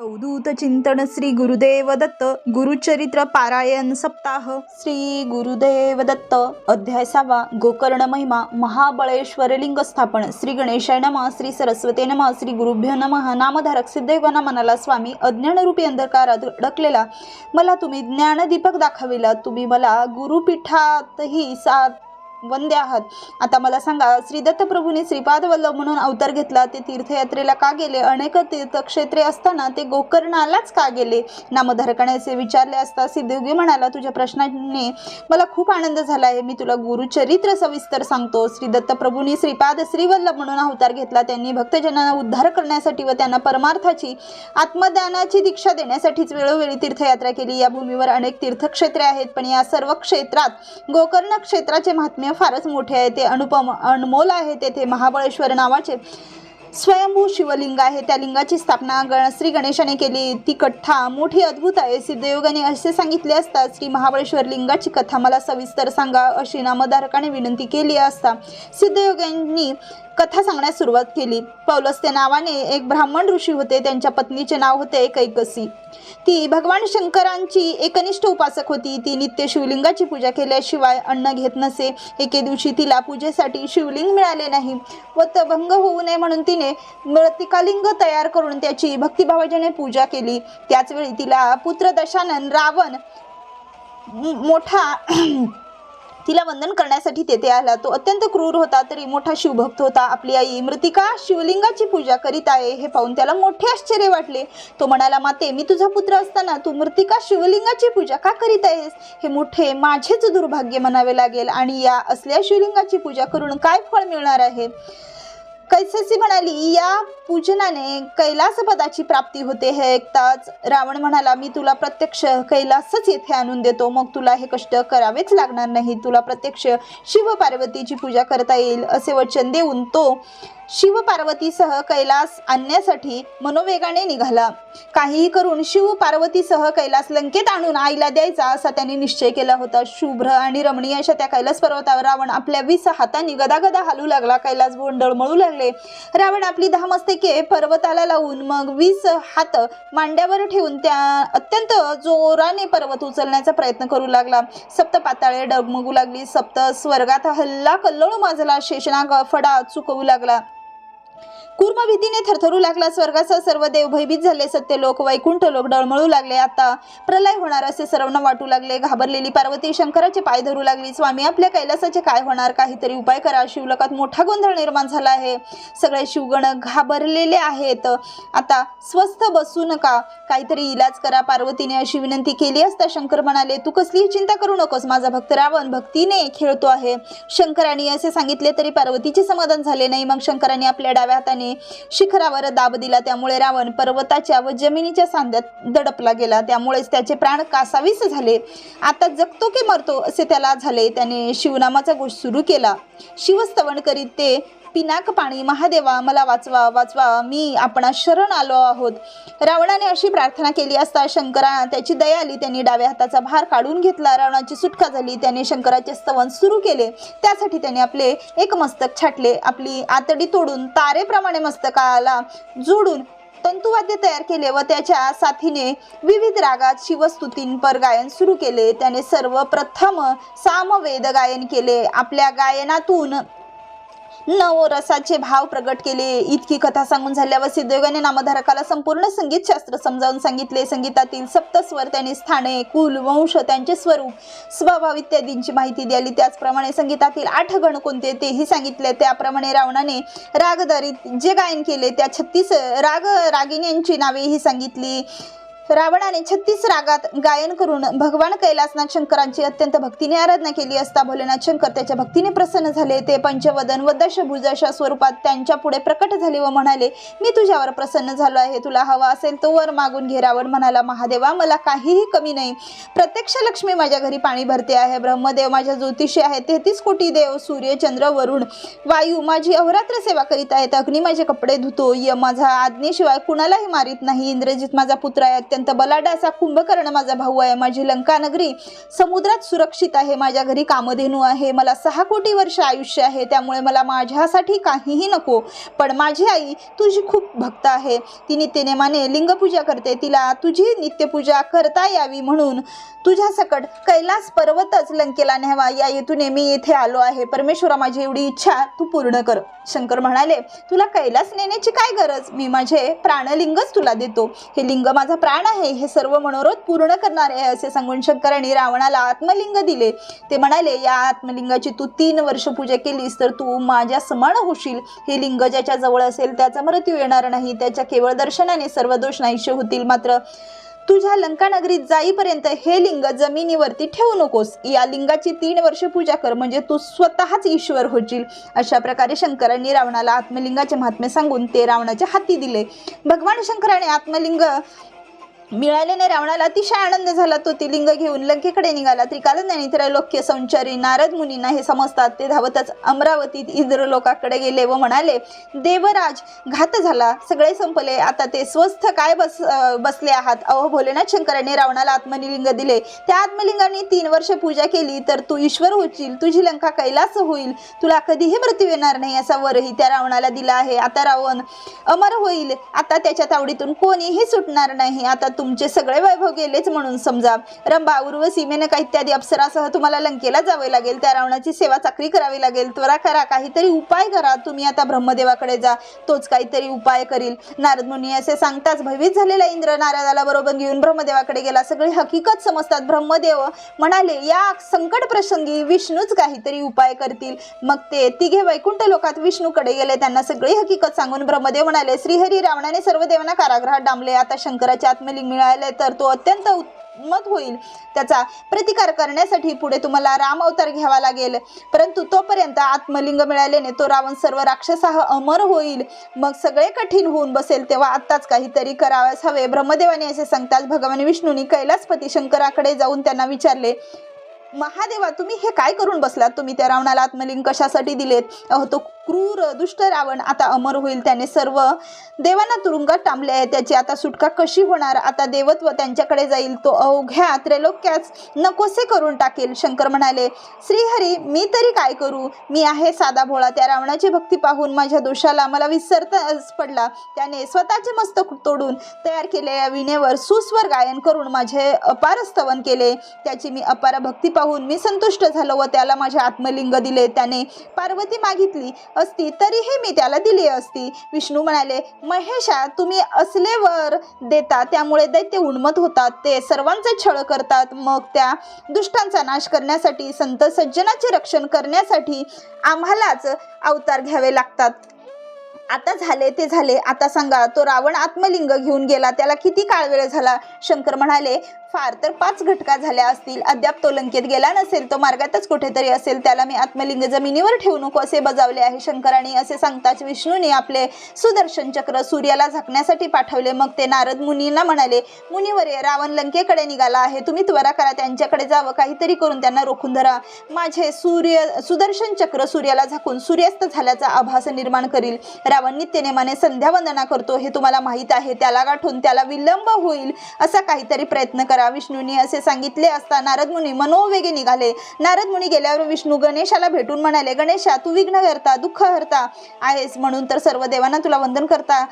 अवधूत चिंतन श्री गुरुदेव दत्त गुरुचरित्र पारायण सप्ताह. श्री गुरुदेव दत्त अध्याय सावा गोकर्ण महिमा महाबळेश्वर लिंग स्थापन. श्री गणेशाय नमा श्री सरस्वती नमः श्री गुरुभ्य नमः नामधारक सिद्धयोगाना मनाला स्वामी अज्ञानरूपी अंधकारात अडकलेला. मला तुम्ही ज्ञानदीपक दाखविला. तुम्ही मला गुरुपीठातही साथ वंदे आहात. आता मला सांगा श्री दत्तप्रभूने श्रीपाद वल्लभ म्हणून अवतार घेतला ते तीर्थयात्रेला का गेले? अनेक तीर्थक्षेत्रे असताना ते गोकर्णालाच का गेले? नामधारकाने असे विचारले असता सिद्धयोगी म्हणाला तुझ्या प्रश्नाने मला खूप आनंद झाला आहे मी तुला गुरुचरित्र सविस्तर सांगतो. श्री दत्तप्रभूंनी श्रीपाद श्रीवल्लभ म्हणून अवतार घेतला. त्यांनी भक्तजनांना उद्धार करण्यासाठी व त्यांना परमार्थाची आत्मदानाची दीक्षा देण्यासाठीच वेळोवेळी तीर्थयात्रा केली. या भूमीवर अनेक तीर्थक्षेत्रे आहेत पण या सर्व क्षेत्रात गोकर्ण क्षेत्राचे महात्म्य फारच मोठे आहे. ते अनुपम अनमोल आहे तेथे महाबळेश्वर नावाचे स्वयंभू शिवलिंग आहे. त्या लिंगाची स्थापना गण श्री गणेशाने केली. ती कथा मोठी अद्भुत आहे. सिद्धयोगाने असे सांगितले असता श्री महाबळेश्वर लिंगाची कथा मला सविस्तर सांगा अशी नामधारकाने विनंती केली असता. सिद्धयोगांनी कथा सांगण्यास सुरुवात केली. पौलस त्या नावाने एक ब्राह्मण ऋषी होते. त्यांच्या पत्नीचे नाव होते कैकसी. ती भगवान शंकरांची एकनिष्ठ उपासक होती. ती नित्य शिवलिंगाची पूजा केल्याशिवाय अन्न घेत नसे. एके दिवशी तिला पूजेसाठी शिवलिंग मिळाले नाही. व भंग होऊ नये म्हणून तिने मृतिकालिंग तयार करून त्याची भक्तिभावाने पूजा केली. त्याचवेळी तिला पुत्र दशानन रावण मोठा तिला वंदन करण्यासाठी तेथे आला. तो अत्यंत क्रूर होता तरी मोठा शिवभक्त होता. आपली आई मृतिका शिवलिंगाची पूजा करीत आहे हे पाहून त्याला मोठे आश्चर्य वाटले. तो म्हणाला माते मी तुझा पुत्र असताना तू मृतिका शिवलिंगाची पूजा का करीत आहेस? हे मोठे माझेच दुर्भाग्य म्हणावे लागेल आणि या असल्या शिवलिंगाची पूजा करून काय फळ मिळणार आहे? कैससी म्हणाली या पूजनाने कैलास पदाची प्राप्ती होते हे ऐकताच रावण म्हणाला मी तुला प्रत्यक्ष कैलासच येथे आणून देतो. मग तुला हे कष्ट करावेच लागणार नाही. तुला प्रत्यक्ष शिव पार्वतीची पूजा करता येईल असे वचन देऊन तो शिव पार्वतीसह कैलास आणण्यासाठी मनोवेगाने निघाला. काहीही करून शिव पार्वतीसह कैलास लंकेत आणून आईला द्यायचा असा त्यांनी निश्चय केला होता. शुभ्र आणि रमणीय अशा त्या कैलास पर्वतावर रावण आपल्या वीस हातांनी गदागदा हालू लागला. कैलास भुवन मळू लागले. रावण आपली दहा मस्तके पर्वताला लावून मग वीस हात मांड्यावर ठेवून त्या अत्यंत जोराने पर्वत उचलण्याचा प्रयत्न करू लागला. सप्त पाताळे डगमगू लागली. सप्त स्वर्गात हल्ला कल्लोळ माजला. शेषनाग फडा चुकवू लागला. कुर्मविधीने भीतीने थरथरू लागला. स्वर्गाचा सर्व देव भयभीत झाले. सत्य लोक वैकुंठ लोक डळमळू लागले. आता प्रलय होणार असे सर्वांना वाटू लागले. घाबरलेली पार्वती शंकराचे पाय धरू लागली. स्वामी आपल्या कैलासाचे काय होणार? काहीतरी उपाय करा. शिवलोकात मोठा गोंधळ निर्माण झाला आहे. सगळे शिवगण घाबरलेले आहेत. आता स्वस्थ बसू नका. काहीतरी इलाज करा. पार्वतीने अशी विनंती केली असता शंकर म्हणाले तू कसलीही चिंता करू नकोस. माझा भक्त रावण भक्तीने खेळतो आहे. शंकराने असे सांगितले तरी पार्वतीचे समाधान झाले नाही. मग शंकराने आपल्या डाव्या हाताने शिखरावर दाब दिला. त्यामुळे रावण पर्वताच्या व जमिनीच्या सांध्यात दडपला गेला. त्यामुळेच त्याचे प्राण कासावीस झाले. आता जगतो की मरतो असे त्याला झाले. त्याने शिवनामाचा गोष्ट सुरू केला. शिवस्तवन करीत ते पिनाक पाणी महादेवा मला वाचवा वाचवा मी आपणा शरण आलो आहोत. रावणाने अशी प्रार्थना केली असता शंकरा त्याची दया आली त्यांनी डाव्या हाताचा भार काढून घेतला रावणाची सुटका झाली त्याने शंकराचे स्तवन सुरू केले. त्यासाठी त्याने आपले एक मस्तक छाटले आपली आतडी तोडून तारेप्रमाणे मस्तकाला जोडून तंतुवाद्य तयार केले व त्याच्या साथीने विविध रागात शिवस्तुतींपर गायन सुरू केले. त्याने सर्वप्रथम सामवेद गायन केले. आपल्या गायनातून नवरसाचे भाव प्रकट केले. इतकी कथा सांगून झाल्यावर सिद्धयोगाने नामधारकाला संपूर्ण संगीत शास्त्र समजावून सांगितले. संगीतातील सप्तस्वर त्यांनी स्थाने कुल वंश त्यांचे स्वरूप स्वभाव इत्यादींची माहिती द्याली त्याचप्रमाणे संगीतातील आठ गण कोणते तेही सांगितले. त्याप्रमाणे रावणाने रागधारीत जे गायन केले त्या छत्तीस राग रागिण्यांची नावेही सांगितली. रावणाने छत्तीस रागात गायन करून भगवान कैलासनाथ शंकरांची अत्यंत भक्तीने आराधना केली असता भोलेनाथ शंकर त्याच्या भक्तीने प्रसन्न झाले. ते पंचवदन व दशभुज अशा स्वरूपात त्यांच्या पुढे प्रकट झाले व म्हणाले मी तुझ्यावर प्रसन्न झालो आहे. तुला हवा असेल तो वर मागून घे. रावण म्हणाला महादेवा मला काहीही कमी नाही. प्रत्यक्ष लक्ष्मी माझ्या घरी पाणी भरते आहे. ब्रह्मदेव माझ्या ज्योतिषी आहे तेहतीस कोटी देव सूर्य चंद्र वरुण वायू माझी अहोरात्र सेवा करीत आहेत. अग्नी माझे कपडे धुतो. य माझा आज्ञेशिवाय कुणालाही मारित नाही. इंद्रजित माझा पुत्र आहे. अत्यंत अत्यंत बलाढ्य असा कुंभकर्ण माझा भाऊ आहे. माझी लंका नगरी समुद्रात सुरक्षित आहे. माझ्या घरी कामधेनू आहे. मला सहा कोटी वर्ष आयुष्य आहे. त्यामुळे मला माझ्यासाठी काहीही नको. पण माझी आई तुझी खूप भक्त आहे. ती नित्यनेमाने लिंगपूजा करते. तिला तुझी नित्यपूजा करता यावी म्हणून तुझ्या सकट कैलास पर्वतच लंकेला न्यावा. या हेतूने मी येथे आलो आहे. परमेश्वरा माझी एवढी इच्छा तू पूर्ण कर. शंकर म्हणाले तुला कैलास नेण्याची काय गरज? मी माझे प्राणलिंगच तुला देतो. हे लिंग माझा प्राण आहे. हे सर्व मनोरथ पूर्ण करणारे आहे असे सांगून शंकराने रावणाला आत्मलिंग दिले. ते म्हणाले या आत्मलिंगाची तू तीन वर्ष पूजा केलीस तर तू माझ्या समान होशील. हे लिंग ज्याच्या जवळ असेल त्याचा मृत्यू येणार नाही. त्याच्या केवळ दर्शनाने सर्व दोष नाहीशे होतील. मात्र तुझ्या लंका नगरीत जाईपर्यंत हे लिंग जमिनीवरती ठेवू नकोस. या लिंगाची तीन वर्ष पूजा कर. म्हणजे तू स्वतःच ईश्वर होशील. अशा प्रकारे शंकरांनी रावणाला आत्मलिंगाचे महात्म्य सांगून ते रावणाच्या हाती दिले. भगवान शंकराने आत्मलिंग मिळाल्याने रावणाला अतिशय आनंद झाला तो. ती लिंग घेऊन लंकेकडे निघाला. त्रिकालज्ञानी त्रैलोक्य संचारी नारद मुनींना हे समजतात. ते धावतच अमरावतीत इंद्रलोकाकडे गेले व म्हणाले देवराज घात झाला. सगळे संपले. आता ते स्वस्थ काय बस बसले आहात? अहो भोलेनाथ शंकराने रावणाला आत्मलिंग दिले. त्या आत्मलिंगाने तीन वर्ष पूजा केली. तर तू ईश्वर होशील. तुझी लंका कैलास होईल. तुला कधीही मृत्यू येणार नाही असा वरही त्या रावणाला दिला आहे. आता रावण अमर होईल. आता त्याच्या तावडीतून कोणीही सुटणार नाही. आता तुमचे सगळे वैभव गेलेच म्हणून समजा. रंभा उर्वशी मेनका इत्यादी अप्सरासह तुम्हाला लंकेला जावे लागेल त्या रावणाची सेवा चाकरी करावी लागेल. त्वरा करा काहीतरी उपाय करा तुम्ही आता ब्रह्मदेवाकडे जा. तोच काहीतरी उपाय करील. नारद मुनी असे सांगताच भयभीत झालेला इंद्र नारदाला बरोबर घेऊन ब्रह्मदेवाकडे गेला. सगळी हकीकत समजतात. ब्रह्मदेव म्हणाले या संकट प्रसंगी विष्णूच काहीतरी उपाय करतील. मग ते तिघे वैकुंठ लोकात विष्णूकडे गेले. त्यांना सगळी हकीकत सांगून ब्रह्मदेव म्हणाले श्रीहरी रावणाने सर्व देवांना कारागृहात डांबले. आता शंकराचे आत्मलिंग मिळाले तर तो अत्यंत मत होईल. त्याचा प्रतिकार करण्यासाठी पुढे तुम्हाला राम अवतार घ्यावा लागेल. परंतु तोपर्यंत आत्मलिंग मिळाल्याने तो रावण सर्व राक्षसाह अमर होईल. मग सगळे कठीण होऊन बसेल तेव्हा आत्ताच काहीतरी करावयास हवे. ब्रह्मदेवाने असे सांगताच भगवान विष्णूंनी कैलासपती शंकराकडे जाऊन त्यांना विचारले महादेवा तुम्ही हे काय करून बसलात? तुम्ही त्या रावणाला आत्मलिंग कशासाठी दिलेत? अहो तो क्रूर दुष्ट रावण आता अमर होईल. त्याने सर्व देवांना तुरुंगात टांबले आहे त्याची आता सुटका कशी होणार? आता देवत्व त्यांच्याकडे जाईल. तो अवघ्या त्रैलोक्यास नकोसे करून टाकेल शंकर म्हणाले. श्रीहरी मी तरी काय करू? मी आहे साधा भोळा. त्या रावणाची भक्ती पाहून माझ्या दोषाला मला विसरताच पडला. त्याने स्वतःचे मस्तक तोडून तयार केलेल्या विणेवर सुस्वर गायन करून माझे अपार स्तवन केले. त्याची मी अपार भक्ती पाहून मी संतुष्ट झालो व त्याला माझे आत्मलिंग दिले. त्याने पार्वती मागितली. असती तरीही मी त्याला दिली असती. विष्णू म्हणाले महेशा तुम्ही असलेवर देता त्यामुळे दैत्य उन्मत होतात. ते सर्वांचे छळ करतात. मग त्या दुष्टांचा नाश करण्यासाठी संत सज्जनाचे रक्षण करण्यासाठी आम्हालाच अवतार घ्यावे लागतात. आता झाले ते झाले. आता सांगा तो रावण आत्मलिंग घेऊन गेला. त्याला किती काळ वेळ झाला? शंकर म्हणाले फार तर पाच घटका झाल्या असतील. अद्याप तो लंकेत गेला नसेल तो मार्गातच कुठेतरी असेल. त्याला मी आत्मलिंग जमिनीवर ठेवू नको असे बजावले आहे शंकराने असे सांगताच विष्णूने आपले सुदर्शन चक्र सूर्याला झाकण्यासाठी पाठवले. मग ते नारद मुनींना म्हणाले मुनिवरे रावण लंकेकडे निघाला आहे. तुम्ही त्वरा करा त्यांच्याकडे जावं. काहीतरी करून त्यांना रोखून धरा. माझे सूर्य सुदर्शन चक्र सूर्याला झाकून सूर्यास्त झाल्याचा आभास निर्माण करील. रावण नित्यनेमाने संध्यावंदना करतो. हे तुम्हाला माहीत आहे. त्याला गाठून त्याला विलंब होईल असा काहीतरी प्रयत्न करा. विष्णूंनी असे सांगितले असता नारद मुनी मनोवेगे निघाले. नारद मुनी गेल्यावर विष्णू गणेशाला भेटून म्हणाले गणेशा तू विघ्न करता दुःख हरता आहेस म्हणून तर सर्व देवांना तुला वंदन करता.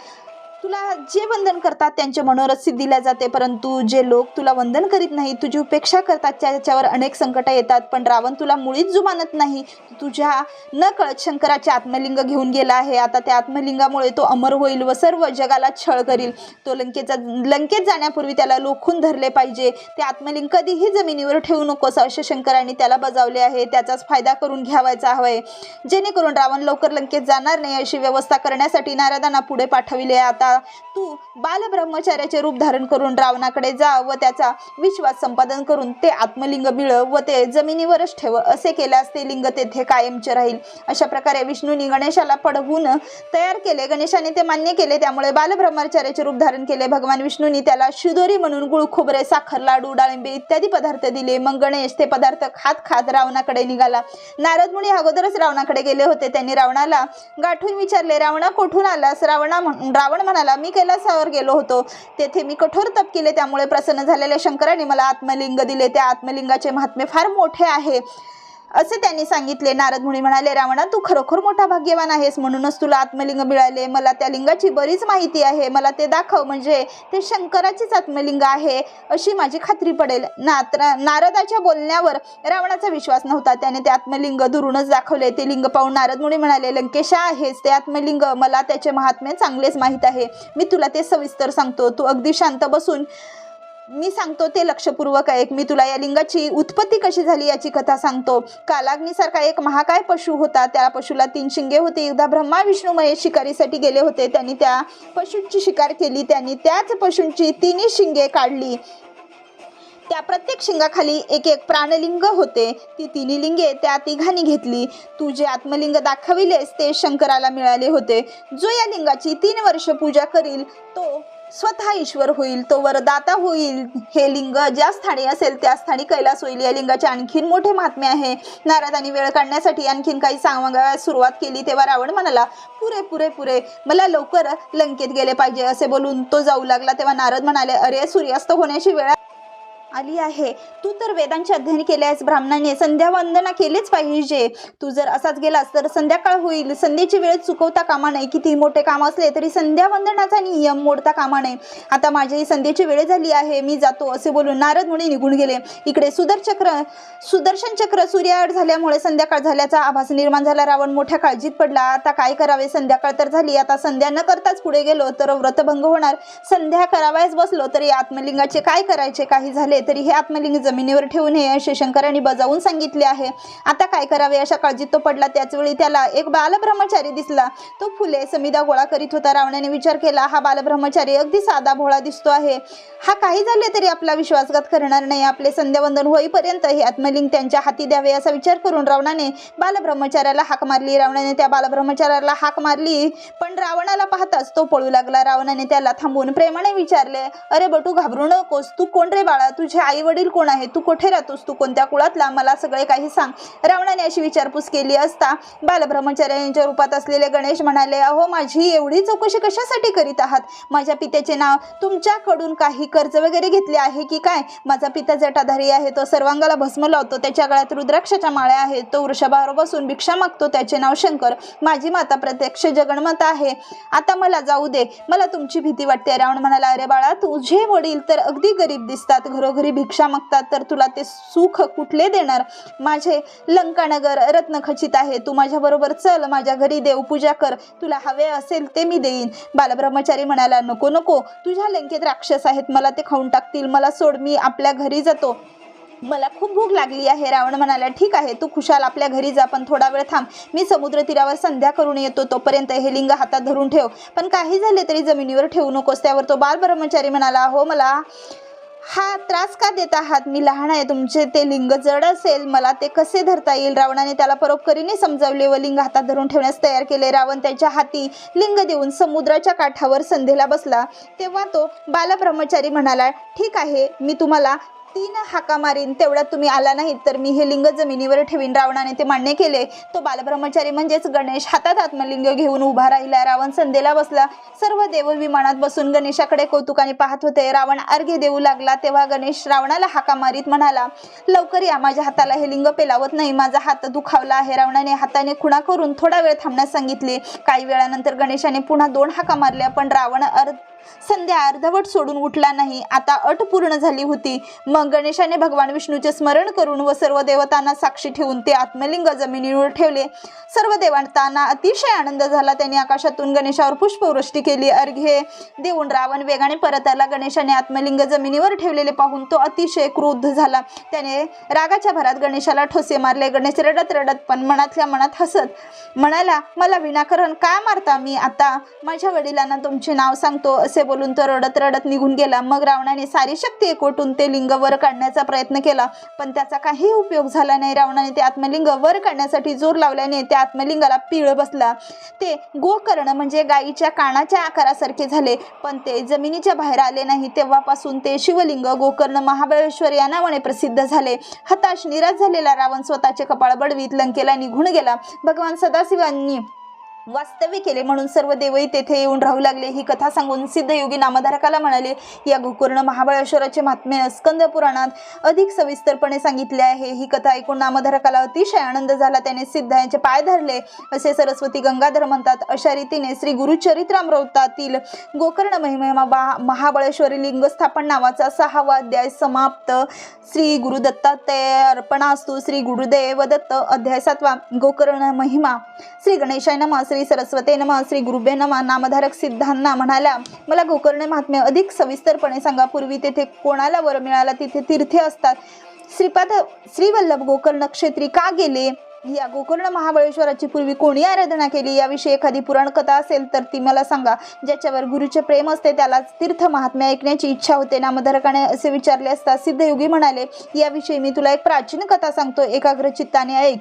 तुला जे वंदन करतात त्यांचे मनोरथ दिल्या जाते परंतु जे लोक तुला वंदन करीत नाही तुझी उपेक्षा करतात त्याच्यावर अनेक संकट येतात. पण रावण तुला मुळीच जुमानत नाही. तुझ्या न कळत शंकराचे आत्मलिंग घेऊन गेला आहे. आता त्या आत्मलिंगामुळे तो अमर होईल व सर्व जगाला छळ करील. तो लंकेचा लंकेत जाण्यापूर्वी त्याला लोखून धरले पाहिजे. ते आत्मलिंग कधीही जमिनीवर ठेवू नकोस असे शंकरांनी त्याला बजावले आहे. त्याचाच फायदा करून घ्यावायचा हवाय जेणेकरून रावण लवकर लंकेत जाणार नाही अशी व्यवस्था करण्यासाठी नारदांना पुढे पाठविले आता तू बालब्रह्मचार्याचे रूप धारण करून रावणाकडे जा व त्याचा विश्वास संपादन करून ते आत्मलिंग मिळव व ते जमिनीवरच ठेव. असे केल्यास ते लिंग तेथे कायमचे राहील. अशा प्रकारे विष्णूंनी गणेशाला पडवून तयार केले. गणेशाने ते मान्य केले. त्यामुळे बालब्रह्मचार्याचे रूप धारण केले. भगवान विष्णूंनी त्याला शिदोरी म्हणून गुळ खोबरे साखर लाडू डाळिंबे इत्यादी पदार्थ दिले. मग गणेश ते पदार्थ खात खात रावणाकडे निघाला. नारद मुनी अगोदरच रावणाकडे गेले होते. त्यांनी रावणाला गाठून विचारले रावणा कोठून आलास? रावणा रावण म्हणा म्हणाला मी कैलासावर गेलो होतो. तेथे मी कठोर तप केले त्यामुळे प्रसन्न झालेल्या शंकराने मला आत्मलिंग दिले. त्या आत्मलिंगाचे महात्म्य फार मोठे आहे. असे त्यांनी सांगितले. नारद मुनी म्हणाले रावणा तू खरोखर मोठा भाग्यवान आहेस म्हणूनच तुला आत्मलिंग मिळाले. मला त्या लिंगाची बरीच माहिती आहे. मला ते दाखव म्हणजे ते शंकराचीच आत्मलिंग आहे अशी माझी खात्री पडेल. नात्र नारदाच्या बोलण्यावर रावणाचा विश्वास नव्हता. त्याने ते आत्मलिंग दुरूनच दाखवले. ते लिंग पाहून नारद मुनी म्हणाले लंकेशा आहेस. ते आत्मलिंग मला त्याचे महात्म्य चांगलेच माहीत आहे. मी तुला ते सविस्तर सांगतो. तू अगदी शांत बसून मी सांगतो ते लक्षपूर्वक ऐक. मी तुला या लिंगाची उत्पत्ती कशी झाली याची कथा सांगतो. कालाग्नीसारखा एक महाकाय पशु होता. त्या पशुला तीन शिंगे होती. एकदा ब्रह्मा विष्णू महेश शिकारीसाठी गेले होते. त्यांनी त्या पशूंची शिकार केली. त्यांनी त्याच पशूंची तिन्ही शिंगे काढली. त्या प्रत्येक शिंगाखाली एक एक प्राणलिंग होते. ती तिन्ही लिंगे त्या तिघांनी घेतली. तू जे आत्मलिंग दाखविलेस ते शंकराला मिळाले होते. जो या लिंगाची तीन वर्ष पूजा करील तो स्वतः ईश्वर होईल तो वरदाता होईल हे लिंग ज्या स्थानी असेल त्या स्थानी कैलास होईल. या लिंगाचे आणखीन मोठे महात्म्य आहे. नारदांनी वेळ काढण्यासाठी आणखीन काही सांगायला सुरुवात केली तेव्हा रावण म्हणाला पुरे पुरे पुरे मला लवकर लंकेत गेले पाहिजे असे बोलून तो जाऊ लागला. तेव्हा नारद म्हणाले अरे सूर्यास्त होण्याची वेळ आली आहे. तू तर वेदांचे अध्ययन केल्यास आहेस ब्राह्मणाने संध्या वंदना केलीच पाहिजे. तू जर असाच गेलास तर संध्याकाळ होईल. संध्येची वेळ चुकवता कामा नये. किती मोठे काम असले तरी संध्या वंदनाचा नियम मोडता कामा नये. आता माझी संध्येची वेळ झाली आहे. मी जातो असे बोलून नारद मुनी निघून गेले. इकडे सुदर्चक्र सुदर्शन चक्र सूर्याआड झाल्यामुळे संध्याकाळ झाल्याचा आभास निर्माण झाला. रावण मोठ्या काळजीत पडला. आता काय करावे? संध्याकाळ तर झाली. आता संध्या न करताच पुढे गेलो तर व्रतभंग होणार. संध्या करावयास बसलो तरी आत्मलिंगाचे काय करायचे? काही झाले तरी हे आत्मलिंग जमिनीवर ठेवू नये असे शंकरांनी बजावून सांगितले आहे. आता काय करावे? अशा काळजीत तो पडला. त्याचवेळी त्याला एक बालब्रह्मचारी दिसला. तो फुले समिदा गोळा करीत होता. रावणाने विचार केला हा बालब्रह्मचारी अगदी साधा भोळा दिसतो आहे. हा काही झाले तरी आपला विश्वासघात करणार नाही. आपले संध्यावंदन होईपर्यंत हे आत्मलिंग त्यांच्या हाती द्यावे असा विचार करून रावणाने बालब्रह्मचार्याला हाक मारली. रावणाने त्या बालब्रह्मचार्याला हाक मारली. पण रावणाला पाहताच तो पळू लागला. रावणाने त्याला थांबून प्रेमाने विचारले अरे बटू घाबरू नकोस. तू कोण रे बाळा? तुझे आई वडील कोण आहे तू कुठे राहतोस? तू कोणत्या कुळातला? मला सगळे काही सांग. रावणाने अशी विचारपूस केली असता बालब्रह्मचार्यांच्या रूपात असलेले गणेश म्हणाले अहो माझी एवढी चौकशी कशासाठी करीत आहात? माझ्या पित्याचे नाव तुमच्याकडून काही कर्ज वगैरे घेतले आहे की काय? माझा पिता जटाधारी आहे तो सर्वांगाला भस्म लावतो त्याच्या गळ्यात रुद्राक्षाच्या माळ्या आहेत तो वृषभावर बसून भिक्षा मागतो त्याचे नाव शंकर. माझी माता प्रत्यक्ष जगणमाता आहे. आता मला जाऊ दे. मला तुमची भीती वाटते. रावण म्हणाला अरे बाळा तुझे वडील तर अगदी गरीब दिसतात घरोघरी भिक्षा मागतात तर तुला ते सुख कुठले देणार? माझे लंकानगर रत्नखचित आहे. तू माझ्याबरोबर चल माझ्या घरी देवपूजा कर. तुला हवे असेल ते मी देईन. बालब्रह्मचारी म्हणाला नको नको. तुझ्या लंकेत राक्षस आहेत. मला ते खाऊन टाकतील. मला सोड मी आपल्या घरी जातो. मला खूप भूक लागली आहे रावण म्हणाला. ठीक आहे तू खुशाल. आपल्या घरी जा पण थोडा वेळ थांब. मी समुद्र तीरावर संध्या करून येतो. तोपर्यंत हे लिंग हातात धरून ठेव. पण काही झाले तरी जमिनीवर ठेवू नकोस. त्यावर तो बाल ब्रह्मचारी म्हणाला हो मला हा त्रास का देत आहात? मी लहान आहे तुमचे ते लिंग जड असेल मला ते कसे धरता येईल? रावणाने त्याला परोपकारीने समजावले व लिंग हातात धरून ठेवण्यास तयार केले. रावण त्याच्या हाती लिंग देऊन समुद्राच्या काठावर संधेला बसला. तेव्हा तो बालब्रह्मचारी म्हणाला ठीक आहे मी तुम्हाला तीन हाका मारीन तेवढ्यात तुम्ही आला नाहीत तर मी हे लिंग जमिनीवर ठेवीन. रावणाने ते मान्य केले. तो बालब्रह्मचारी म्हणजेच गणेश हातात आत्मलिंग घेऊन उभा राहिला. रावण संधेला बसला. सर्व देव विमानात बसून गणेशाकडे कौतुकाने पाहत होते. रावण अर्घ्य देऊ लागला तेव्हा गणेश रावणाला हाका मारीत म्हणाला लवकर या माझ्या हाताला हे लिंग पेलावत नाही. माझा हात दुखावला आहे. रावणाने हाताने खुणा करून थोडा वेळ थांबण्यास सांगितले. काही वेळानंतर गणेशाने पुन्हा दोन हाका मारल्या पण रावण अर्ध संध्या अर्धवट सोडून उठला नाही. आता अट पूर्ण झाली होती. मग गणेशाने भगवान विष्णूचे स्मरण करून व सर्व देवतांना साक्षी ठेवून ते आत्मलिंग जमिनीवर ठेवले. सर्व देवतांना अतिशय आनंद झाला. त्यांनी आकाशातून गणेशावर पुष्पवृष्टी केली. अर्घ्ये देऊन रावण वेगाने परत आला. गणेशाने आत्मलिंग जमिनीवर ठेवलेले पाहून तो अतिशय क्रोध झाला. त्याने रागाच्या भरात गणेशाला ठोसे मारले. गणेश रडत रडत पण मनातल्या मनात हसत म्हणाला मला विनाकारण का मारता मी? आता माझ्या वडिलांना तुमचे नाव सांगतो. असे बोलून तो रडत रडत निघून गेला. मग रावणाने सारी शक्ती एकवटून ते लिंग वर काढण्याचा प्रयत्न केला. पण त्याचा काही उपयोग झाला नाही. रावणाने ते आत्मलिंग वर काढण्यासाठी जोर लावल्याने त्या आत्मलिंगाला पिळ बसला. ते गोकर्ण म्हणजे गायीच्या कानाच्या आकारासारखे झाले. पण ते जमिनीच्या बाहेर आले नाही. तेव्हापासून ते शिवलिंग गोकर्ण महाबळेश्वर या नावाने प्रसिद्ध झाले. हताश निराश झालेला रावण स्वतःचे कपाळ बडवीत लंकेला निघून गेला. भगवान सदाशिवांनी वास्तव्य केले म्हणून सर्व देवही तेथे येऊन राहू लागले. ही कथा सांगून सिद्धयोगी नामधारकाला म्हणाले या गोकर्ण महाबळेश्वराचे महात्म्य स्कंद पुराणात अधिक सविस्तरपणे सांगितले आहे. ही कथा ऐकून नामधारकाला अतिशय आनंद झाला. त्याने सिद्ध यांचे पाय धरले. असे सरस्वती गंगाधर म्हणतात अशा रीतीने श्री गुरुचरित्रामृतातील गोकर्ण महिमा बा- महाबळेश्वरी लिंगस्थापन नावाचा सहावा अध्याय समाप्त. श्री गुरुदत्तात्रेय अर्पणास्तू श्री गुरुदेव दत्त अध्याय सातवा गोकर्ण महिमा. श्री गणेशाय नमः. श्री श्री सरस्वते नमः श्री गुरुबे नमः नामधारक सिद्धांना म्हणाला मला गोकर्ण महात्म्य अधिक सविस्तरपणे सांगा. पूर्वी तेथे कोणाला वर मिळाला? तिथे तीर्थे असतात. श्रीपाद श्रीवल्लभ गोकर्ण क्षेत्री का गेले? या गोकर्ण महाबळेश्वराची पूर्वी कोणी आराधना केली? याविषयी एखादी पुराण कथा असेल तर ती मला सांगा. ज्याच्यावर गुरुचे प्रेम असते त्यालाच तीर्थ महात्म्य ऐकण्याची इच्छा होते. नामधारकाने असे विचारले असता सिद्धयोगी म्हणाले याविषयी मी तुला एक प्राचीन कथा सांगतो एकाग्र चित्ताने ऐक.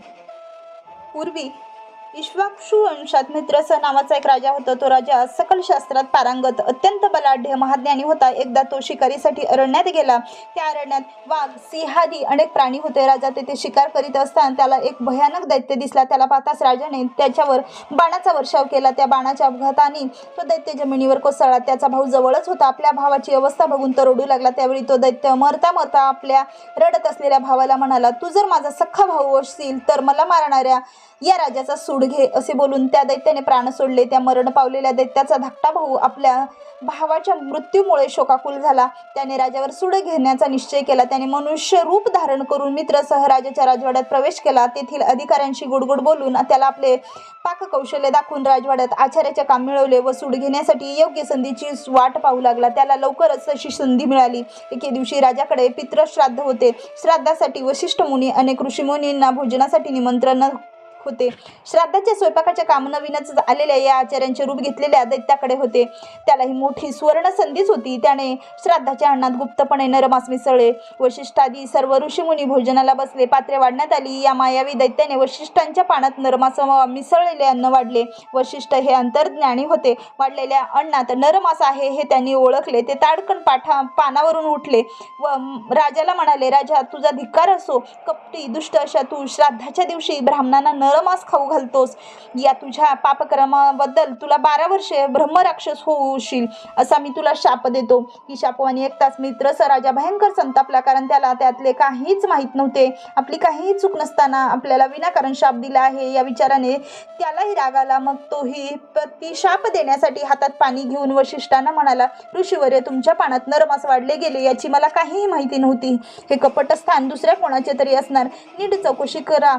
पूर्वी इश्वाक्षू वंशात मित्रस नावाचा एक राजा होता. तो राजा सकल शास्त्रात पारंगत अत्यंत बलाढ्य महाज्ञानी होता. एकदा तो शिकारीसाठी अरण्यात गेला. त्या अरण्यात वाघ सिंहादी अनेक प्राणी होते. राजा तेथे शिकार करीत असताना त्याला एक भयानक दैत्य दिसला. त्याला पाहताच राजाने त्याच्यावर बाणाचा वर्षाव केला. त्या बाणाच्या अपघाताने तो दैत्य जमिनीवर कोसळला. त्याचा भाऊ जवळच होता. आपल्या भावाची अवस्था बघून तो रडू लागला. त्यावेळी तो दैत्य मरता मरता आपल्या रडत असलेल्या भावाला म्हणाला तू जर माझा सख्खा भाऊ असशील तर मला मारणाऱ्या या राजाचा सूड घे असे बोलून त्या दैत्याने प्राण सोडले त्या मरण पावलेल्या दैत्याचा धाकटा भाऊ आपल्या भावाच्या मृत्यूमुळे शोकाकुल झाला. त्याने राजावर सूड घेण्याचा निश्चय केला. त्याने मनुष्य रूप धारण करून मित्रसह राजाच्या राजवाड्यात प्रवेश केला. तेथील अधिकाऱ्यांशी गुडगुड बोलून त्याला आपले पाककौशल्य दाखवून राजवाड्यात आचार्याचे काम मिळवले व सूड घेण्यासाठी योग्य संधीची वाट पाहू लागला. त्याला लवकरच अशी संधी मिळाली. एके दिवशी राजाकडे पितृश्राद्ध होते. श्राद्धासाठी वशिष्ठ मुनी अनेक ऋषीमुनींना भोजनासाठी निमंत्रण होते. श्राद्धाच्या स्वयंपाकाच्या काम नवीनच आलेल्या या आचार्यांचे रूप घेतलेल्या दैत्याकडे होते. त्याला ही मोठी सुवर्ण संधीच होती. त्याने श्राद्धाच्या अन्नात गुप्तपणे नरमास मिसळले वशिष्ठादी सर्व ऋषीमुनी भोजनाला बसले पात्रे वाढण्यात आली. या मायावी दैत्याने वशिष्ठांच्या पानात नरमास मिसळलेले अन्न वाढले. वशिष्ठ हे अंतर्ज्ञानी होते. वाढलेल्या अन्नात नरमास आहे हे त्यांनी ओळखले. ते ताडकन पाठा पानावरून उठले व राजाला म्हणाले राजा तुझा धिक्कार असो. कपटी दुष्ट अशा तू श्राद्धाच्या दिवशी ब्राह्मणांना नर नरमास खाऊ घालतोस. या तुझ्या पापक्रमाबद्दल तुला बारा वर्षे ब्रह्मराक्षस होऊशील असा मी तुला शाप देतो. ही शापवानी एकताच मित्र राजा भयंकर संतापला कारण त्याला त्यातले काहीच माहीत नव्हते. आपली काहीही चूक नसताना आपल्याला विनाकारण शाप दिला आहे. या विचाराने त्यालाही राग आला. मग तोही ती शाप देण्यासाठी हातात पाणी घेऊन वशिष्ठांना म्हणाला ऋषीवर्य तुमच्या पानात नरमास वाढले गेले याची मला काहीही माहिती नव्हती. हे कपटस्थान दुसऱ्या कोणाचे तरी असणार. नीट चौकशी करा.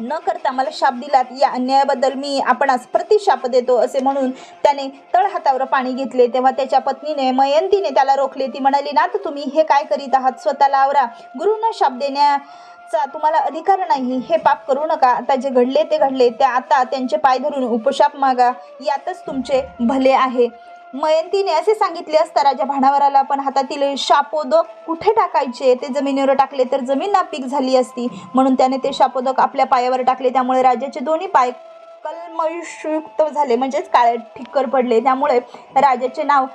न करता मला शाप दिलात. या अन्यायाबद्दल मी आपणास प्रतिशाप देतो असे म्हणून त्याने तळहातावर पाणी घेतले. तेव्हा त्याच्या पत्नीने मयंतीने त्याला रोखले. ती म्हणाली नाथ तुम्ही हे काय करीत आहात? स्वतःला आवरा. गुरुंना शाप देण्याचा तुम्हाला अधिकार नाही. हे पाप करू नका. आता जे घडले ते घडले. ते आता त्यांचे पाय धरून उपशाप मागा. यातच तुमचे भले आहे. मयंतीने असे सांगितले असता राजा भाणावराला पण हातातील शापोदक कुठे टाकायचे? ते जमिनीवर टाकले तर जमीन नापीक झाली असती. म्हणून त्याने ते शापोदक आपल्या पायावर टाकले. त्यामुळे राजाचे दोन्ही पाय कलमयुक्त झाले म्हणजेच काळे ठिक्कर पडले. त्यामुळे राजाचे नाव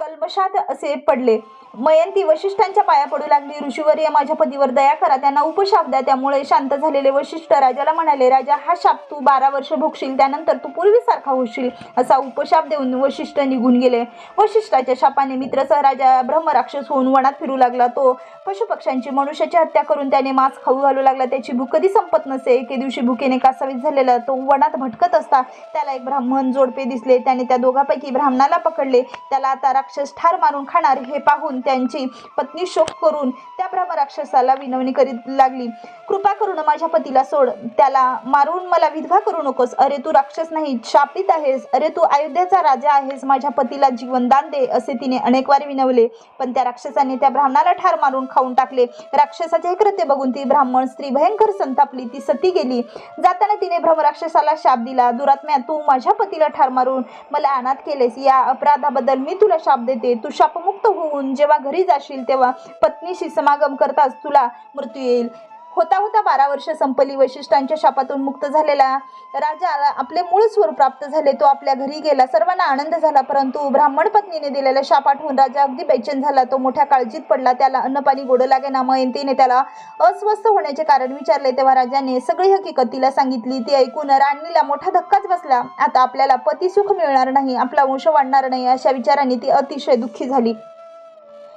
कलमशात असे पडले. मयंती वशिष्ठांच्या पाया पडू लागली. ऋषीवर्य माझ्या पतीवर दया करा त्यांना उपशाप द्या. त्यामुळे शांत झालेले वशिष्ठ राजाला म्हणाले राजा हा शाप तू बारा वर्ष भोगशील त्यानंतर तू पूर्वीसारखा होशील. असा उपशाप देऊन वशिष्ठ निघून गेले. वशिष्ठाच्या शापाने मित्रसह राजा ब्रह्मराक्षस होऊन वनात फिरू लागला. तो पशुपक्ष्यांची मनुष्याची हत्या करून त्याने मांस खाऊ घालू लागला. त्याची भूक कधी संपत नसे? एके दिवशी भुकेने कासावीस झालेला तो वनात भटकत असता. त्याला एक ब्राह्मण जोडपे दिसले. त्याने त्या दोघांपैकी ब्राह्मणाला पकडले. त्याला आता राक्षस ठार मारून खाणार हे पाहून त्यांची पत्नी शोक करून त्या ब्रह्मराक्षसाला विनवणी करीत लागली. कृपा करून माझ्या पतीला सोड. त्याला मारून मला विधवा करू नकोस. अरे तू राक्षस नाही शापित आहेस. अरे तू अयोध्याचा राजा आहेस. माझ्या पतीला जीवनदान दे असे तिने अनेक वार विनवले. पण त्या राक्षसाने त्या ब्राह्मणाला ठार मारून खाऊन टाकले. राक्षसाचे हे कृत्य बघून ती ब्राह्मण स्त्री भयंकर संतापली. ती सती गेली. जाताना तिने ब्रह्मराक्षसाला शाप दिला. दुरात्म्या तू माझ्या पतीला ठार मारून मला अनाथ केलेस. या अपराधाबद्दल मी तुला शाप देते. तू शापमुक्त होऊन जेव्हा घरी जाशील तेव्हा पत्नीशी समागम करताच तुला मृत्यू येईल. होता होता बारा वर्ष संपली वैशिष्ट्यांच्या शापातून मुक्त झालेला राजा आपले मूळ स्वरूप प्राप्त झाले तो आपल्या घरी गेला. सर्वांना आनंद झाला परंतु ब्राह्मण पत्नीने दिलेला शाप आठवून राजा अगदी बेचैन झाला. तो मोठ्या काळजीत पडला त्याला अन्नपाणी गोड लागे ना मयंतीने त्याला अस्वस्थ होण्याचे कारण विचारले. तेव्हा राजाने सगळी हकीकत तिला सांगितली. ती ऐकून राणीला मोठा धक्काच बसला. आता आपल्याला पतिसुख मिळणार नाही आपला वंश वाढणार नाही अशा विचाराने ती अतिशय दुःखी झाली.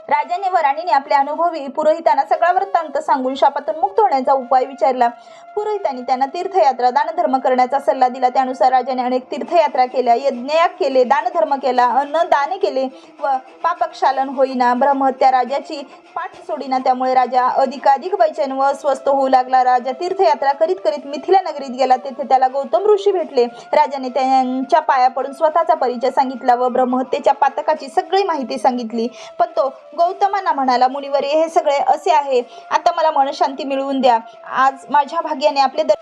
राजाने व राणीने आपल्या अनुभवी पुरोहितांना सगळा वृत्तांत सांगून शापातून मुक्त होण्याचा उपाय विचारला. पुरोहितांनी त्यांना तीर्थयात्रा दानधर्म करण्याचा सल्ला दिला. त्यानुसार राजाने अनेक तीर्थयात्रा केल्या. यज्ञयाग केले दानधर्म केला अन्न दाने केले व पापक्षालन होईना. ब्रह्महत्या राजाची पाठ सोडीना. त्यामुळे राजा अधिकाधिक बैचैन व अस्वस्थ होऊ लागला. राजा तीर्थयात्रा करीत करीत मिथिला नगरीत गेला. तेथे त्याला गौतम ऋषी भेटले. राजाने त्यांच्या पाया पडून स्वतःचा परिचय सांगितला व ब्रह्महत्येच्या पातकाची सगळी माहिती सांगितली. पण तो गौतमांना म्हणाला मुनिवर हे सगळे असे आहे. आता मला मनशांती मिळवून द्या. आज माझ्या भाग्याने आपले दर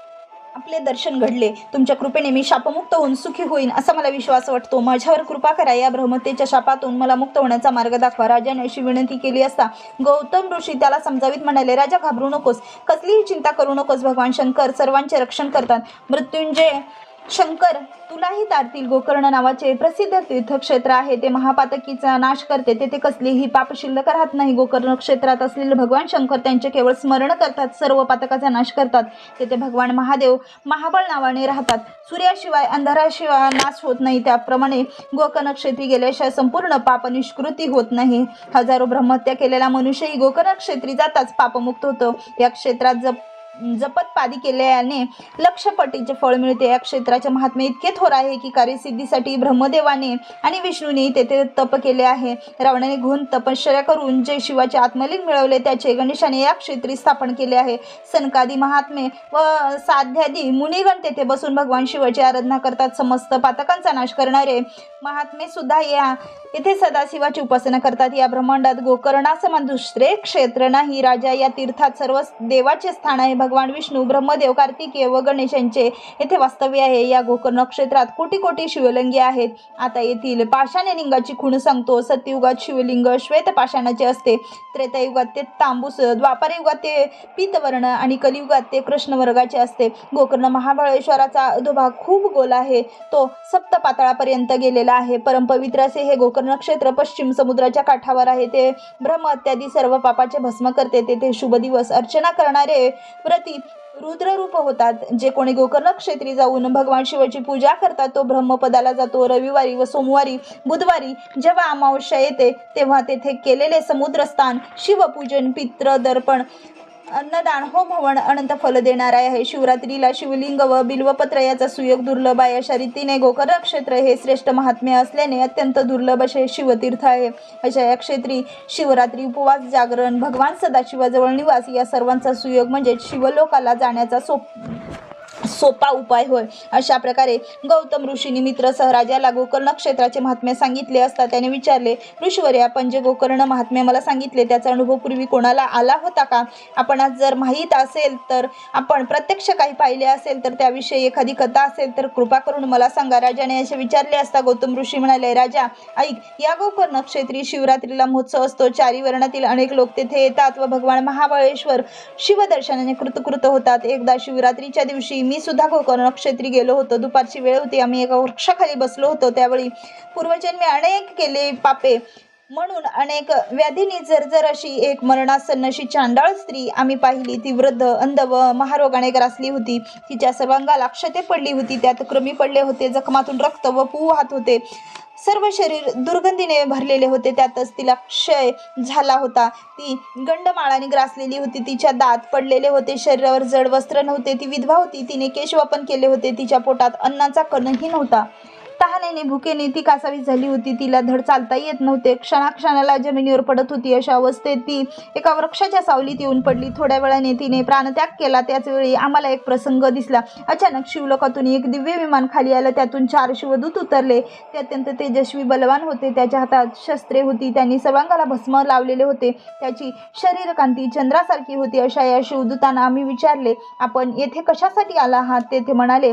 आपले दर्शन घडले. तुमच्या कृपेने मी शापमुक्त होऊन सुखी होईन असा मला विश्वास वाटतो. माझ्यावर कृपा करा. या ब्रह्मतेच्या शापातून मला मुक्त होण्याचा मार्ग दाखवा. राजाने अशी विनंती केली असता गौतम ऋषी त्याला समजावीत म्हणाले राजा घाबरू नकोस. कसलीही चिंता करू नकोस भगवान शंकर सर्वांचे रक्षण करतात. मृत्युंजय शंकर तुलाही तारतील गोकर्ण नावाचे प्रसिद्ध तीर्थक्षेत्र आहे. ते महापातकीचा नाश करते. तेथे कसलीही पाप शिल्लक राहत नाही. गोकर्ण क्षेत्रात असलेले भगवान शंकर त्यांचे केवळ स्मरण करतात. सर्व पातकाचा नाश करतात. तेथे भगवान महादेव महाबळ नावाने राहतात. सूर्याशिवाय अंधाराशिवाय नाश होत नाही. त्याप्रमाणे गोकर्ण क्षेत्री गेल्याशिवाय संपूर्ण पाप निष्कृती होत नाही. हजारो ब्रह्महत्या केलेला मनुष्यही गोकर्ण क्षेत्री जाताच पापमुक्त होतो. या क्षेत्रात जप जपत पादी केल्याने लक्षपटीचे फळ मिळते. या क्षेत्राचे महात्म्य इतके थोर आहे की कार्यसिद्धीसाठी ब्रह्मदेवाने आणि विष्णूने तेथे तप केले आहे. रावणाने घुन तपश्चर्या करून जे शिवाचे आत्मलिंग मिळवले त्याचे गणेशाने या क्षेत्री स्थापन केले आहे. सनकादी महात्मे व साध्यादी मुनिगण तेथे बसून भगवान शिवाची आराधना करतात. समस्त पातकांचा नाश करणारे महात्मे सुद्धा या येथे सदाशिवाची उपासना करतात. या ब्रह्मांडात गोकर्णासमान दुसरे क्षेत्र नाही. राजा या तीर्थात सर्व देवाचे स्थान आहे. भगवान विष्णू ब्रह्मदेव कार्तिकेय व गणेश यांचे येथे वास्तव्य आहे. या गोकर्ण क्षेत्रात कोटी कोटी शिवलिंगे आहेत. आता येथील पाषाणे लिंगाची खूण सांगतो. सत्ययुगात शिवलिंग श्वेत पाषाणाचे असते. त्रेतायुगात ते तांबूस द्वापारयुगात ते पीतवर्ण आणि कलियुगात ते कृष्णवर्गाचे असते. गोकर्ण महाबळेश्वराचा अधोभाग खूप गोल आहे. तो सप्त पातळापर्यंत गेलेला आहे. परमपवित्र असे हे गोकर्ण क्षेत्र पश्चिम समुद्राच्या काठावर आहे. ते ब्रह्म इत्यादी सर्व पापाचे भस्म करते. तेथे शुभ दिवस अर्चना करणारे रुद्र रुद्ररूप होतात. जे कोणी गोकर्ण क्षेत्री जाऊन भगवान शिवाची पूजा करतात तो ब्रह्मपदाला जातो. रविवारी व सोमवारी बुधवारी जेव्हा अमावस्या येते तेव्हा तेथे केलेले समुद्रस्थान शिवपूजन पित्र दर्पण अन्नदान होम हवन अनंत फल देणार आहे. शिवरात्रीला शिवलिंग व बिल्वपत्र याचा सुयोग दुर्लभ आहे. अशा रीतीने गोकर्ण क्षेत्र हे श्रेष्ठ महात्म्य असल्याने अत्यंत दुर्लभ असे शिवतीर्थ आहे. अशा या क्षेत्री शिवरात्री उपवास जागरण भगवान सदाशिवाजवळ निवास या सर्वांचा सुयोग म्हणजे शिवलोकाला जाण्याचा सोप सोपा उपाय होय. अशा प्रकारे गौतम ऋषींनी मित्रसह राजाला गोकर्ण क्षेत्राचे महात्म्य सांगितले असता त्याने विचारले ऋषीवर आपण जे गोकर्ण महात्म्य मला सांगितले त्याचा अनुभव पूर्वी कोणाला आला होता का? आपण आज जर माहीत असेल तर आपण प्रत्यक्ष काही पाहिले असेल तर त्याविषयी एखादी कथा असेल तर कृपा करून मला सांगा. राजाने असे विचारले असता गौतम ऋषी म्हणाले राजा ऐक या गोकर्ण क्षेत्री शिवरात्रीला महोत्सव असतो. चारी वर्णातील अनेक लोक तेथे येतात व भगवान महाबळेश्वर शिवदर्शनाने कृतकृत होतात. एकदा शिवरात्रीच्या दिवशी मी सुद्धा गोकर्ण क्षेत्री गेलो होतो. दुपारची वेळ होती. आम्ही एका वृक्षाखाली बसलो होतो. त्यावेळी पूर्वजन्मी अनेक केले पापे. म्हणून अनेक व्याधीनी जर्जर अशी एक मरणासन्न अशी चांडाळ स्त्री आम्ही पाहिली. ती वृद्ध अंध व महारोगाने ग्रासली होती. तिच्या सर्वांगाला क्षते पडली होती. त्यात क्रमी पडले होते. जखमातून रक्त व पू वाहत होते. सर्व शरीर दुर्गंधीने भरलेले होते. त्यातच तिला क्षय झाला होता. ती गंडमाळाने ग्रासलेली होती. तिच्या दात पडलेले होते. शरीरावर जड वस्त्र नव्हते. ती विधवा होती. तिने केशवापन केले होते. तिच्या पोटात अन्नाचा कणही नव्हता. तहानेने भुकेने ती कासावी झाली होती. तिला धड चालता येत नव्हते. क्षणाक्षणाला जमिनीवर पडत होती. अशा अवस्थेत ती एका वृक्षाच्या सावलीत येऊन पडली. थोड्या वेळाने तिने प्राणत्याग केला. त्याचवेळी आम्हाला एक प्रसंग दिसला. अचानक शिवलोकातून एक दिव्य विमान खाली आलं. त्यातून चार शिवदूत उतरले. ते अत्यंत तेजस्वी बलवान होते. त्याच्या हातात शस्त्रे होती. त्यांनी सर्वांगाला भस्म लावलेले होते. त्याची शरीरकांती चंद्रासारखी होती. अशा या शिवदूतांना आम्ही विचारले आपण येथे कशासाठी आला आहात? तेथे म्हणाले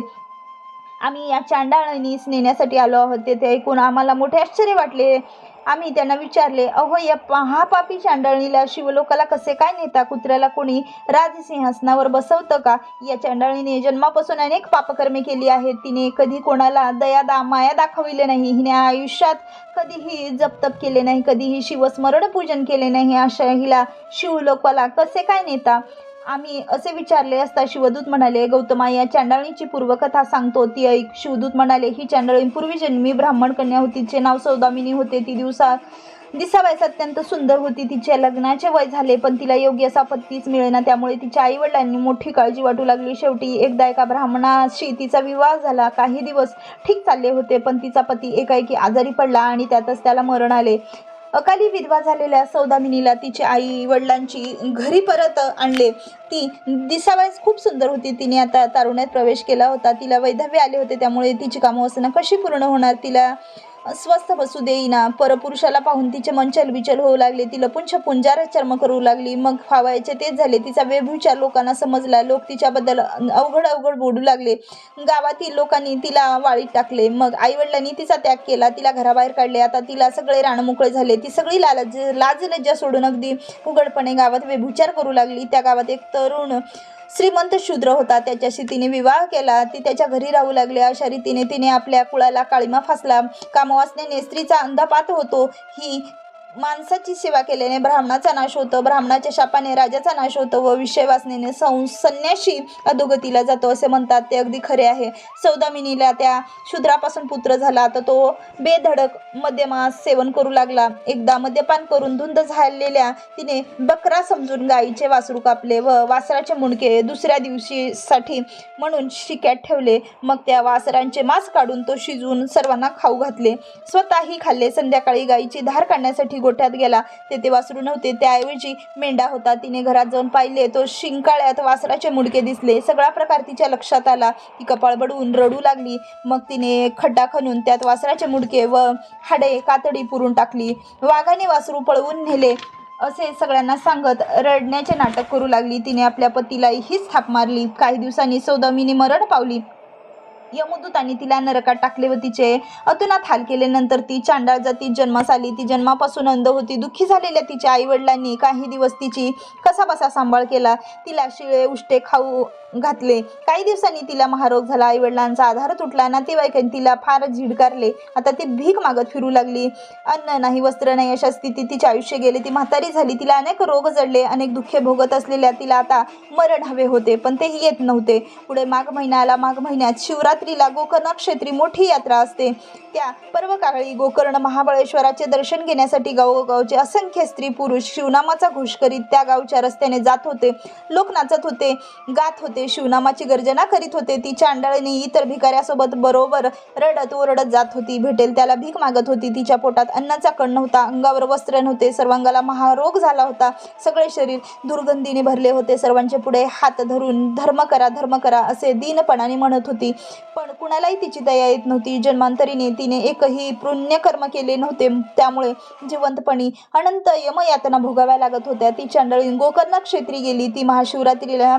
आम्ही या चांडाळणीस नेण्यासाठी आलो आहोत. तेथे ऐकून आम्हाला मोठे आश्चर्य वाटले. आम्ही त्यांना विचारले अहो या पहा पापी चांडळणीला शिवलोकाला कसे काय नेता? कुत्र्याला कोणी राजसिंहासनावर बसवतं का? या चांडाळणीने जन्मापासून अनेक पापकर्मे केली आहेत. तिने कधी कोणाला दया दा माया दाखविले नाही. हिने आयुष्यात कधीही जपतप केले नाही. कधीही शिवस्मरण पूजन केले नाही. अशा हिला शिवलोकाला कसे काय नेता? आम्ही असे विचारले असता शिवदूत म्हणाले गौतमा या चांडाळीची पूर्वकथा सांगतो ती ऐक. शिवदूत म्हणाले ही चांडाळी पूर्वी जन्मी ब्राह्मण कन्या होती तिचे नाव सौदामिनी होते ती दिवसा दिसावयास अत्यंत सुंदर होती. तिचे लग्नाचे वय झाले पण तिला योग्य असा पत्तीच मिळेना. त्यामुळे तिच्या आई वडिलांनी मोठी काळजी वाटू लागली. शेवटी एकदा एका ब्राह्मणाशी तिचा विवाह झाला. काही दिवस ठीक चालले होते पण तिचा पती एकाएकी आजारी पडला आणि त्यातच त्याला मरण आले. अकाली विधवा झालेल्या सौदामिनीला तिच्या आई वडिलांची घरी परत आणले. ती दिसावयास खूप सुंदर होती. तिने आता तारुण्यात प्रवेश केला होता. तिला वैधव्य आले होते. त्यामुळे तिची कामं कामवासना कशी पूर्ण होणार? तिला स्वस्थ बसू देईना. परपुरुषाला पाहून तिचे मन चलबिचल होऊ लागले. ती लपून छपून चर्म करू लागली. मग फावायचे तेच झाले. तिचा वेभूचार लोकांना समजला. लोक तिच्याबद्दल अवघड अवघड बोलू लागले. गावातील लोकांनी तिला वाळीत टाकले. मग आईवडिलांनी तिचा त्याग केला. तिला घराबाहेर काढले. आता तिला सगळे रानमोकळे झाले. ती सगळी लालज लाज लज्जा सोडून अगदी उघडपणे गावात वेभूचार करू लागली. त्या गावात एक तरुण श्रीमंत शूद्र होता. त्याच्याशी तिने विवाह केला. ती त्याच्या घरी राहू लागली. अशा रीतीने तिने आपल्या कुळाला काळीमा फासला. कामवासनेने स्त्रीचा अंधापात होतो. ही माणसाची सेवा केल्याने ब्राह्मणाचा नाश होतो. ब्राह्मणाच्या शापाने राजाचा नाश होतो व विषय वासनेने सं संन्याशी अधोगतीला जातो असे म्हणतात. ते अगदी खरे आहे. सौदामिनीला त्या शूद्रापासून पुत्र झाला. तर तो बेधडक मद्यमास सेवन करू लागला. एकदा मद्यपान करून धुंद झालेल्या तिने बकरा समजून गाईचे वासरू कापले व वासराचे मुंडके दुसऱ्या दिवशीसाठी म्हणून शिक्यात ठेवले. मग त्या वासरांचे मांस काढून तो शिजवून सर्वांना खाऊ घातले. स्वतःही खाल्ले. संध्याकाळी गाईची धार काढण्यासाठी गोठ्यात गेला. तेथे वासरू नव्हते. त्याऐवजी मेंढा होता. तिने घरात जाऊन पाहिले. तो शिंकाळ्यात वासराचे मुडके दिसले. सगळा प्रकार तिच्या लक्षात आला. ती कपाळ बडवून रडू लागली. मग तिने खड्डा खणून त्यात वासराचे मुडके व हाडे कातडी पुरून टाकली. वाघाने वासरू पळवून नेले. असे सगळ्यांना सांगत रडण्याचे नाटक करू लागली. तिने आपल्या पतीला हीच थाप मारली. काही दिवसांनी सौदामिनी मरण पावली. यमदूतांनी तिला नरकात टाकले व तिचे अतुनात हाल केले नंतर ती चांडाळ जातीत जन्मास आली ती जन्मापासून अंध होती दुःखी झालेल्या तिच्या आई वडिलांनी काही दिवस तिची कसा बसा सांभाळ केला. तिला शिळे उष्टे खाऊ घातले. काही दिवसांनी तिला महारोग झाला. आई वडिलांचा आधार तुटला. नातेवाईकांनी तिला फार झिडकारले. आता ती भीक मागत फिरू लागली. अन्न नाही वस्त्र नाही अशा स्थितीत तिचे आयुष्य गेले. ती म्हातारी झाली. तिला अनेक रोग जडले. अनेक दुःखे भोगत असलेल्या तिला आता मरण हवे होते पण तेही येत नव्हते. पुढे माघ महिना आला माघ महिन्यात शिवरात शिवरात्रीला गोकर्ण क्षेत्री मोठी यात्रा असते. त्या पर्वकाळी गोकर्ण महाबळेश्वराचे दर्शन घेण्यासाठी गावोगावचे असंख्य स्त्री पुरुष शिवनामाचा घोष करीत त्या गावच्या रस्त्याने जात होते. लोक नाचत होते गात होते शिवनामाची गर्जना करीत होते. ती चांडाळीने इतर भिकाऱ्यासोबत बरोबर रडत ओरडत जात होती. भेटेल त्याला भीक मागत होती. तिच्या पोटात अन्नाचा कण नव्हता अंगावर वस्त्र नव्हते सर्वांगाला महारोग झाला होता. सगळे शरीर दुर्गंधीने भरले होते. सर्वांचे पुढे हात धरून धर्म करा धर्म करा असे दीनपणाने म्हणत होती. पण कुणालाही तिची दया येत नव्हती. जन्मांतरीने तिने एकही पुण्यकर्म केले नव्हते. त्यामुळे जिवंतपणी अनंत यमयातना भोगाव्या लागत होत्या. ती चांडळी गोकर्ण क्षेत्री गेली. ती महाशिवरात्रीला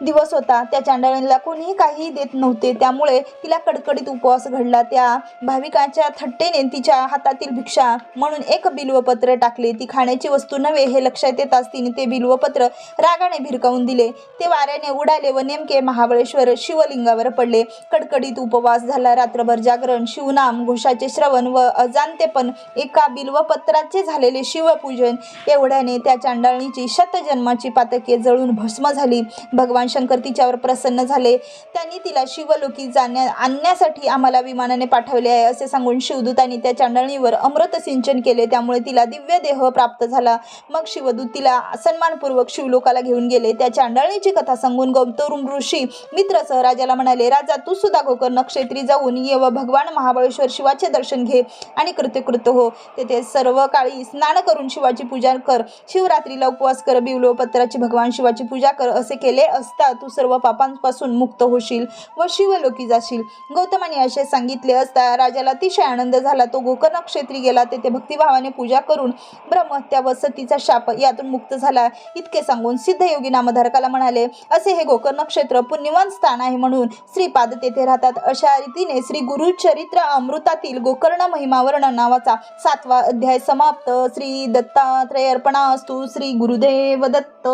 दिवस होता. त्या चांडाळीला कोणीही काही देत नव्हते. त्यामुळे तिला कडकडीत उपवास घडला. त्या भाविकाच्या थट्टेने तिच्या हातातील भिक्षा म्हणून एक बिल्वपत्र टाकले. ती खाण्याची वस्तू नव्हे हे लक्षात येताच तिने ते बिल्वपत्र रागाने भिरकावून दिले. ते वाऱ्याने उडाले व नेमके महाबळेश्वर शिवलिंगावर पडले. कडकडीत उपवास झाला. रात्रभर जागरण शिवनाम घोषाचे श्रवण व अजाणतेपण एका बिल्वपत्राचे झालेले शिवपूजन एवढ्याने त्या चांडाळणीची शतजन्माची पातके जळून भस्म झाली. भगवान शंकर तिच्यावर प्रसन्न झाले. त्यांनी तिला शिवलोकी जाण्या आणण्यासाठी आम्हाला विमानाने पाठवले आहे असे सांगून शिवदूतांनी त्या चांडणीवर अमृत सिंचन केले. त्यामुळे तिला दिव्य देह प्राप्त झाला. मग शिवदूत तिला सन्मानपूर्वक शिवलोकाला घेऊन गेले. त्या चांडळणीची कथा सांगून गौतम ऋषी मित्रसह राजाला म्हणाले राजा तू सुद्धा गोकर्ण क्षेत्री जाऊन ये व भगवान महाबळेश्वर शिवाचे दर्शन घे आणि कृत्यकृत हो. तेथे सर्व काळी स्नान करून शिवाची पूजा कर. शिवरात्रीला उपवास कर बिवलो पत्राची भगवान शिवाची पूजा कर असे केले असते. असता तू सर्व पापांपासून मुक्त होशील व शिवलोकी जाशील. गौतमाने असे सांगितले असता राजाला अतिशय आनंद झाला. तो गोकर्ण क्षेत्री गेला. तेथे भक्तिभावाने पूजा करून ब्रह्महत्या व सतीचा शाप यातून मुक्त झाला. इतके सांगून सिद्धयोगी नामधारकाला म्हणाले असे हे गोकर्ण क्षेत्र पुण्यवान स्थान आहे म्हणून श्रीपाद तेथे राहतात. अशा रीतीने श्री गुरुचरित्र अमृतातील गोकर्ण महिमावर्ण नावाचा सातवा अध्याय समाप्त. श्री दत्तात्रय अर्पणास्तु. श्री गुरुदेव दत्त.